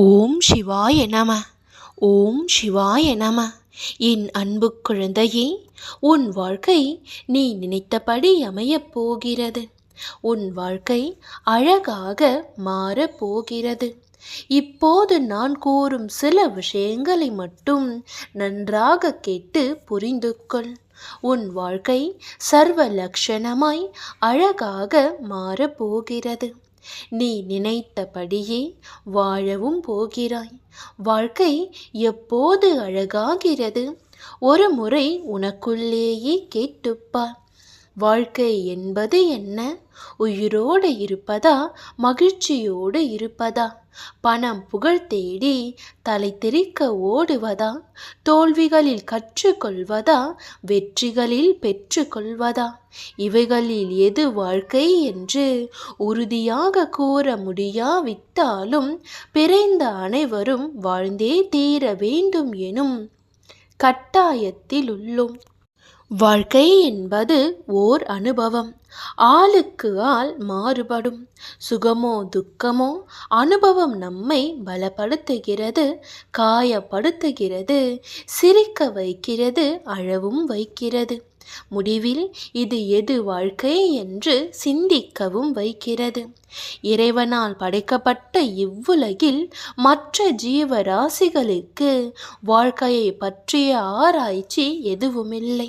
ஓம் சிவாய நம. ஓம் சிவாய நம. என் அன்பு குழந்தையே உன் வாழ்க்கை நீ நினைத்தபடி அமையப் போகிறது. உன் வாழ்க்கை அழகாக மாறப் போகிறது. இப்போது நான் கூறும் சில விஷயங்களை மட்டும் நன்றாக கேட்டு புரிந்து கொள். உன் வாழ்க்கை சர்வ லட்சணமாய் அழகாக மாறப் போகிறது. நீ நினைத்தபடியே வாழவும் போகிறாய். வாழ்க்கை எப்போது அழகாகிறது? ஒரு முறை உனக்குள்ளேயே கேட்டுப்பார். வாழ்க்கை என்பது என்ன? உயிரோடு இருப்பதா? மகிழ்ச்சியோடு இருப்பதா? பணம் புகழ் தேடி தலை தெறிக்க ஓடுவதா? தோல்விகளில் கற்றுக்கொள்வதா? வெற்றிகளில் பெற்றுக்கொள்வதா? இவைகளில் எது வாழ்க்கை என்று உறுதியாக கூற முடியாவிட்டாலும் பிறந்த அனைவரும் வாழ்ந்தே தீர வேண்டும் எனும் கட்டாயத்தில் உள்ளோம் வாழ்க்கை என்பது ஓர் அனுபவம். ஆளுக்கு ஆள் மாறுபடும். சுகமோ துக்கமோ அனுபவம் நம்மை பலப்படுத்துகிறது காயப்படுத்துகிறது சிரிக்க வைக்கிறது அழவும் வைக்கிறது. முடிவில் இது எது வாழ்க்கை என்று சிந்திக்கவும் வைக்கிறது. இறைவனால் படைக்கப்பட்ட இவ்வுலகில் மற்ற ஜீவராசிகளுக்கு வாழ்க்கையை பற்றிய ஆராய்ச்சி எதுவுமில்லை.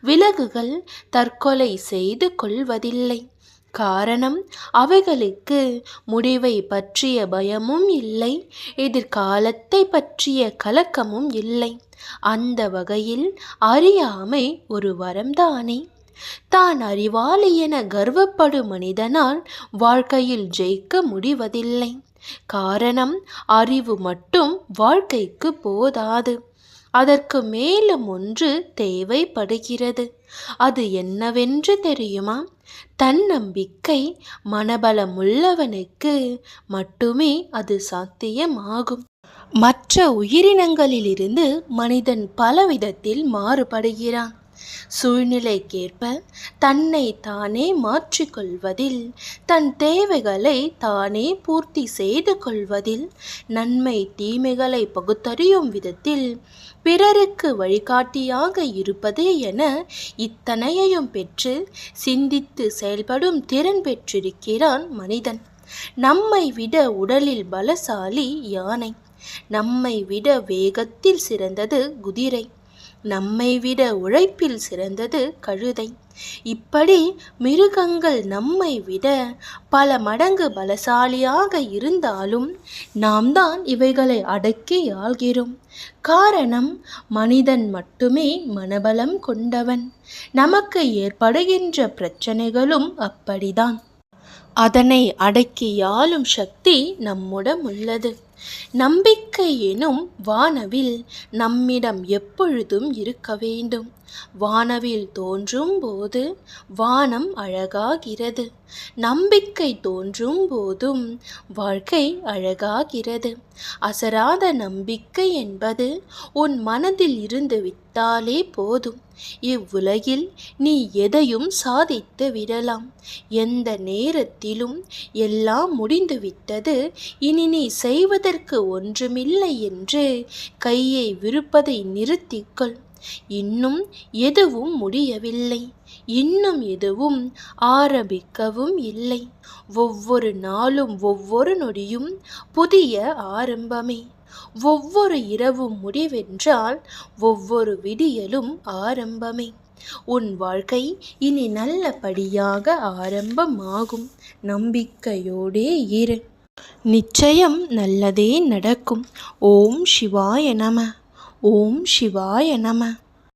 விலகுகள் தற்கொலை செய்து கொள்வதில்லை. காரணம் அவைகளுக்கு முடிவை பற்றிய பயமும் இல்லை எதிர்காலத்தை பற்றிய கலக்கமும் இல்லை. அந்த வகையில் அறியாமை ஒரு வரம்தானே? தான் அறிவாளி என கர்வப்படும் மனிதனால் வாழ்க்கையில் ஜெயிக்க முடிவதில்லை. காரணம் அறிவு மட்டும் வாழ்க்கைக்கு போதாது. அதற்கு மேலும் ஒன்று தேவைப்படுகிறது. அது என்னவென்று தெரியுமா? தன்னம்பிக்கை மனபலமுள்ளவனுக்கு மட்டுமே அது சாத்தியமாகும். மற்ற உயிரினங்களிலிருந்து மனிதன் பலவிதத்தில் மாறுபடுகிறான். சூழ்நிலைக்கேற்ப தன்னை தானே மாற்றிக்கொள்வதில் தன் தேவைகளை தானே பூர்த்தி செய்து கொள்வதில் நன்மை தீமைகளை பகுத்தறியும் விதத்தில் பிறருக்கு வழிகாட்டியாக இருப்பது என இத்தனையையும் பெற்று சிந்தித்து செயல்படும் திறன் பெற்றிருக்கிறான் மனிதன். நம்மை விட உடலில் பலசாலி யானை. நம்மை விட வேகத்தில் சிறந்தது குதிரை. நம்மை விட உழைப்பில் சிறந்தது கழுதை. இப்படி மிருகங்கள் நம்மை விட பல மடங்கு பலசாலியாக இருந்தாலும் நாம் தான் இவைகளை அடக்கி ஆள்கிறோம். காரணம் மனிதன் மட்டுமே மனபலம் கொண்டவன். நமக்கு ஏற்படுகின்ற பிரச்சனைகளும் அப்படிதான். அதனை அடக்கி ஆளும் சக்தி நம்முடம் உள்ளது. நம்பிக்கை எனும் வானவில் நம்மிடம் எப்பொழுதும் இருக்க வேண்டும். வானவில் தோன்றும் போது வானம் அழகாகிறது. நம்பிக்கை தோன்றும் போதும் வாழ்க்கை அழகாகிறது. அசராத நம்பிக்கை என்பது உன் மனதில் இருந்து விட்டாலே போதும். இவ்வுலகில் நீ எதையும் சாதித்து விடலாம். எந்த நேரத்திலும் எல்லாம் முடிந்துவிட்டது. இனி நீ செய்வதற்கு ஒன்றுமில்லை என்று கையை விருப்பதை நிறுத்திக்கொள். இன்னும் எதுவும் முடியவில்லை. இன்னும் எதுவும் ஆரம்பிக்கவும் இல்லை. ஒவ்வொரு நாளும் ஒவ்வொரு நொடியும் புதிய ஆரம்பமே. ஒவ்வொரு இரவும் முடிவென்றால் ஒவ்வொரு விடியலும் ஆரம்பமே. உன் வாழ்க்கை இனி நல்லபடியாக ஆரம்பமாகும். நம்பிக்கையோடே இரு. நிச்சயம் நல்லதே நடக்கும். ஓம் சிவாய நம. ஓம் சிவாய நம.